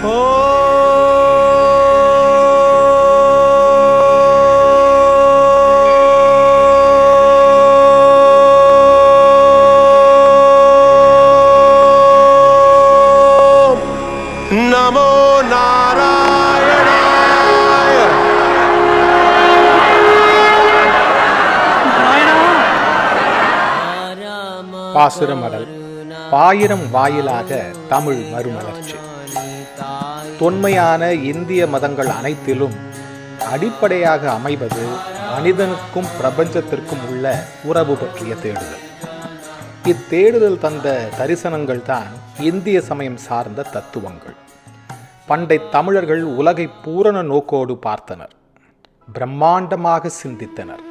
Oh, நமோ நாராயணாய பாசுரமடல் பாயிரம் வாயிலாக தமிழ் மறுமலர்ச்சி. தொன்மையான இந்திய மதங்கள் அனைத்திலும் அடிப்படையாக அமைவது மனிதனுக்கும் பிரபஞ்சத்திற்கும் உள்ள உறவு பற்றிய தேடுதல். இத்தேடுதல் தந்த தரிசனங்கள் தான் இந்திய சமயம் சார்ந்த தத்துவங்கள். பண்டை தமிழர்கள் உலகை பூரண நோக்கோடு பார்த்தனர். பிரம்மாண்டமாக சிந்தித்தனர்.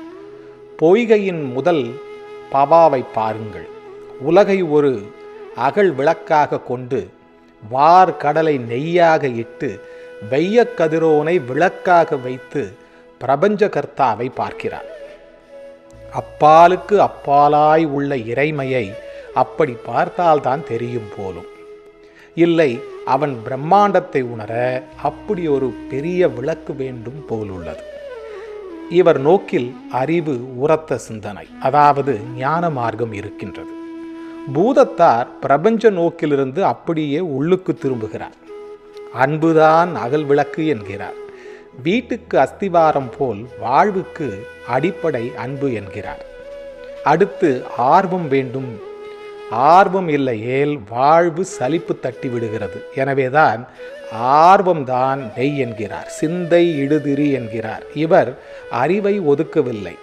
பொய்கையின் முதல் பவாவை பாருங்கள். உலகை ஒரு அகல் விளக்காக கொண்டு வார் கடலை நெய்யாக இட்டு வெய்ய கதிரோனை விளக்காக வைத்து பிரபஞ்ச கர்த்தாவை பார்க்கிறார். அப்பாலுக்கு அப்பாலாய் உள்ள இறைமையை அப்படி பார்த்தால்தான் தெரியும் போலும். இல்லை அவன் பிரம்மாண்டத்தை உணர அப்படி ஒரு பெரிய விளக்கு வேண்டும் போலுள்ளது. இவர் நோக்கில் அறிவு உரத்த சிந்தனை அதாவது ஞான மார்க்கம் இருக்கின்றது. பூதத்தார் பிரபஞ்ச நோக்கிலிருந்து அப்படியே உள்ளுக்கு திரும்புகிறார். அன்புதான் அகல் விளக்கு என்கிறார். வீட்டுக்கு அஸ்திவாரம் போல் வாழ்வுக்கு அடிப்படை அன்பு என்கிறார். அடுத்து ஆர்வம் வேண்டும். ஆர்வம் இல்லையேல் வாழ்வு சலிப்பு தட்டி விடுகிறது. எனவேதான் ஆர்வம்தான் நெய் என்கிறார். சிந்தை இடுதிரி என்கிறார். இவர் அறிவை ஒதுக்கவில்லை.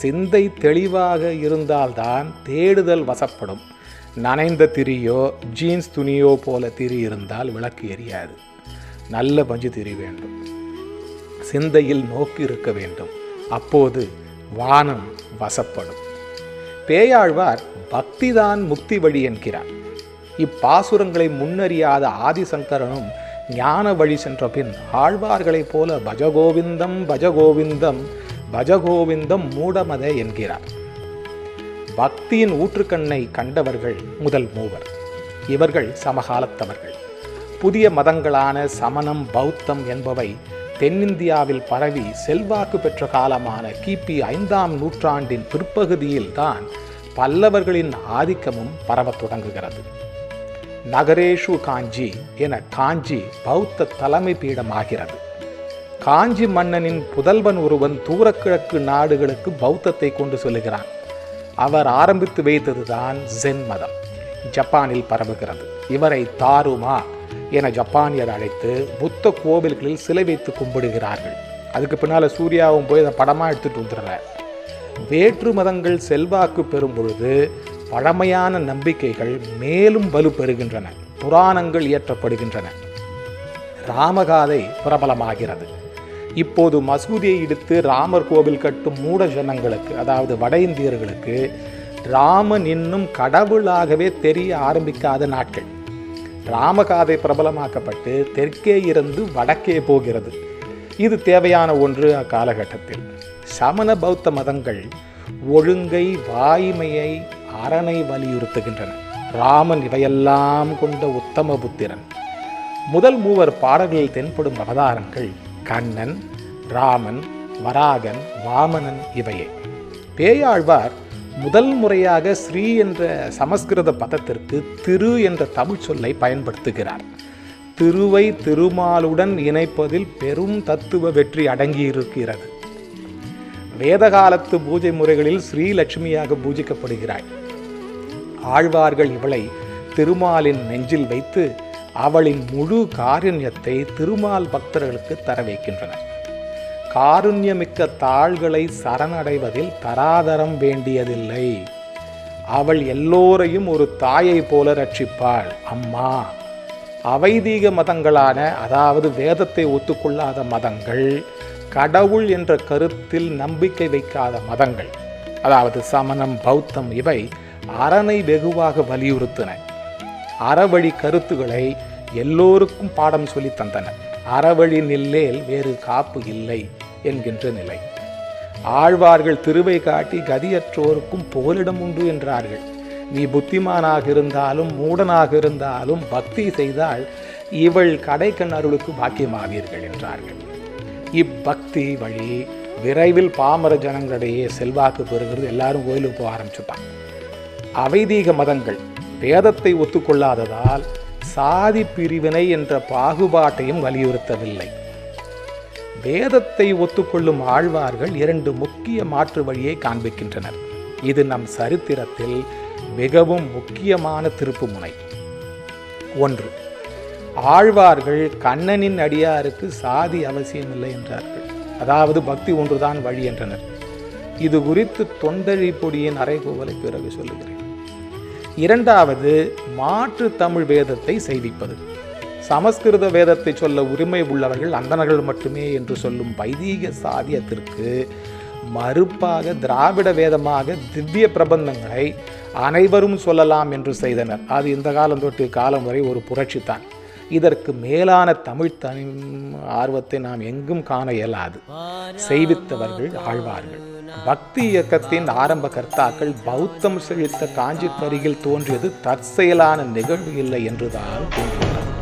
சிந்தை தெளிவாக இருந்தால்தான் தேடுதல் வசப்படும். நனைந்த திரியோ ஜீன்ஸ் துணியோ போல திரி இருந்தால் விளக்கு எரியாது. நல்ல பஞ்சு திரி வேண்டும். சிந்தையில் நோக்கி இருக்க வேண்டும். அப்போது வானம் வசப்படும். பேயாழ்வார் பக்திதான் முக்தி வழி என்கிறார். இப்பாசுரங்களை முன்னறியாத ஆதிசங்கரனும் ஞான வழி சென்ற பின் ஆழ்வார்களைப் போல பஜகோவிந்தம் பஜகோவிந்தம் பஜகோவிந்தம் மூடமத என்கிறார். பக்தியின் ஊற்றுக்கண்ணை கண்டவர்கள் முதல் மூவர். இவர்கள் சமகாலத்தவர்கள். புதிய மதங்களான சமணம் பௌத்தம் என்பவை தென்னிந்தியாவில் பரவி செல்வாக்கு பெற்ற காலமான கிபி ஐந்தாம் நூற்றாண்டின் பிற்பகுதியில் தான் பல்லவர்களின் ஆதிக்கமும் பரவத் தொடங்குகிறது. நகரேஷு காஞ்சி என காஞ்சி பௌத்த தலைமை பீடமாகிறது. காஞ்சி மன்னனின் புதல்வன் ஒருவன் தூரக்கிழக்கு நாடுகளுக்கு பௌத்தத்தை கொண்டு செல்கிறான். அவர் ஆரம்பித்து வைத்ததுதான் ஜென் மதம். ஜப்பானில் பரவுகிறது. இவரை தாருமா என ஜப்பானியர் அழைத்து புத்த கோவில்களில் சிலை வைத்து கும்பிடுகிறார்கள். அதுக்கு பின்னால் சூர்யாவும் போய் அதை படமாக எடுத்துகிட்டு வந்துடுறார். வேற்று மதங்கள் செல்வாக்கு பெறும் பொழுது பழமையான நம்பிக்கைகள் மேலும் வலு பெறுகின்றன. புராணங்கள் இயற்றப்படுகின்றன. ராமகாதை பிரபலமாகிறது. இப்போது மசூதியை இடித்து ராமர் கோவில் கட்டும் மூட ஜனங்களுக்கு அதாவது வட இந்தியர்களுக்கு ராமன் இன்னும் கடவுளாகவே தெரிய ஆரம்பிக்காத நாட்கள். ராமகாதை பிரபலமாக்கப்பட்டு தெற்கே இருந்து வடக்கே போகிறது. இது தேவையான ஒன்று அக்காலகட்டத்தில். சமண பௌத்த மதங்கள் ஒழுங்கை வாய்மையை அரணை வலியுறுத்துகின்றன. ராமன் இவையெல்லாம் கொண்ட உத்தம புத்திரன். முதல் மூவர் பாடல்களில் தென்படும் அவதாரங்கள் கண்ணன் ராமன் வராகன் வாமனன் இவையே. பேயாழ்வார் முதல் முறையாக ஸ்ரீ என்ற சமஸ்கிருத பதத்திற்கு திரு என்ற தமிழ் சொல்லை பயன்படுத்துகிறார். திருவை திருமாலுடன் இணைப்பதில் பெரும் தத்துவ வெற்றி அடங்கியிருக்கிறது. வேதகாலத்து பூஜை முறைகளில் ஸ்ரீலட்சுமியாக பூஜிக்கப்படுகிறாள் ஆழ்வார்கள் இவளை திருமாலின் நெஞ்சில் வைத்து அவளின் முழு காருண்யத்தை திருமால் பக்தர்களுக்கு தர வைக்கின்றனர் காருண்யமிக்க தாள்களை சரணடைவதில் தராதரம் வேண்டியதில்லை. அவள் எல்லோரையும் ஒரு தாயை போல ரட்சிப்பாள். அம்மா அவைதீக மதங்களான அதாவது வேதத்தை ஒத்துக்கொள்ளாத மதங்கள் கடவுள் என்ற கருத்தில் நம்பிக்கை வைக்காத மதங்கள் அதாவது சமணம் பௌத்தம் இவை அரணை வெகுவாக வலியுறுத்தின. அறவழி கருத்துக்களை எல்லோருக்கும் பாடம் சொல்லி தந்தன. அறவழி நில்லேல் வேறு காப்பு இல்லை என்கின்ற நிலை. ஆழ்வார்கள் திருவை காட்டி கதியற்றோருக்கும் புகலிடம் உண்டு என்றார்கள். நீ புத்திமானாக இருந்தாலும் மூடனாக இருந்தாலும் பக்தி செய்தால் இவள் கடைக்கண் அருளுக்கு பாக்கியமாவீர்கள் என்றார்கள். இப்பக்தி வழி விரைவில் பாமர ஜனங்களிடையே செல்வாக்கு பெறுகிறது. எல்லாரும் கோயிலுக்கு போக ஆரம்பிச்சுட்டான் அவைதீக மதங்கள் வேதத்தை ஒத்துக்கொள்ளாததால் சாதி பிரிவினை என்ற பாகுபாட்டையும் வலியுறுத்தவில்லை. வேதத்தை ஒத்துக்கொள்ளும் ஆழ்வார்கள் இரண்டு முக்கிய மாற்று வழியை காண்பிக்கின்றனர். இது நம் சரித்திரத்தில் மிகவும் முக்கியமான திருப்புமுனை. ஒன்று ஆழ்வார்கள் கண்ணனின் அடியாருக்கு சாதி அவசியமில்லை என்றார்கள். அதாவது பக்தி ஒன்றுதான் வழி என்றனர். இது குறித்து தொண்டழி பொடியின் அறைகூவலை பிறகு சொல்லுகிறேன். இரண்டாவது மாற்று தமிழ் வேதத்தை செய்விப்பது. சமஸ்கிருத வேதத்தை சொல்ல உரிமை உள்ளவர்கள் அந்தணர்கள் மட்டுமே என்று சொல்லும் வைதீக சாதியத்திற்கு மறுப்பாக திராவிட வேதமாக திவ்ய பிரபந்தங்களை அனைவரும் சொல்லலாம் என்று செய்தனர். அது இந்த காலம் தொட்டு காலம் வரை ஒரு புரட்சித்தான் இதற்கு மேலான தமிழ் தனி ஆர்வத்தை நாம் எங்கும் காண இயலாது. செய்வித்தவர்கள் ஆழ்வார்கள். பக்தி இயக்கத்தின் ஆரம்ப கர்த்தாக்கள் பௌத்தம் செழித்த காஞ்சிக்கரியில் தோன்றியது தற்செயலான நிகழ்வு இல்லை என்றுதான் தோன்றுகிறது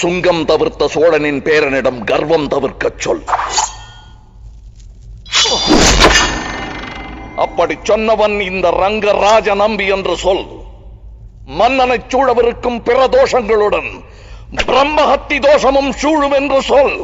சுங்கம் தவிர்த்த சோழனின் பேரனிடம் கர்வம் தவிர்க்கச் சொல். அப்படி சொன்னவன் இந்த ரங்கராஜ நம்பி என்று சொல். மன்னனை சூழவிருக்கும் பிற தோஷங்களுடன் பிரம்மஹத்தி தோஷமும் சூழும் என்று சொல்.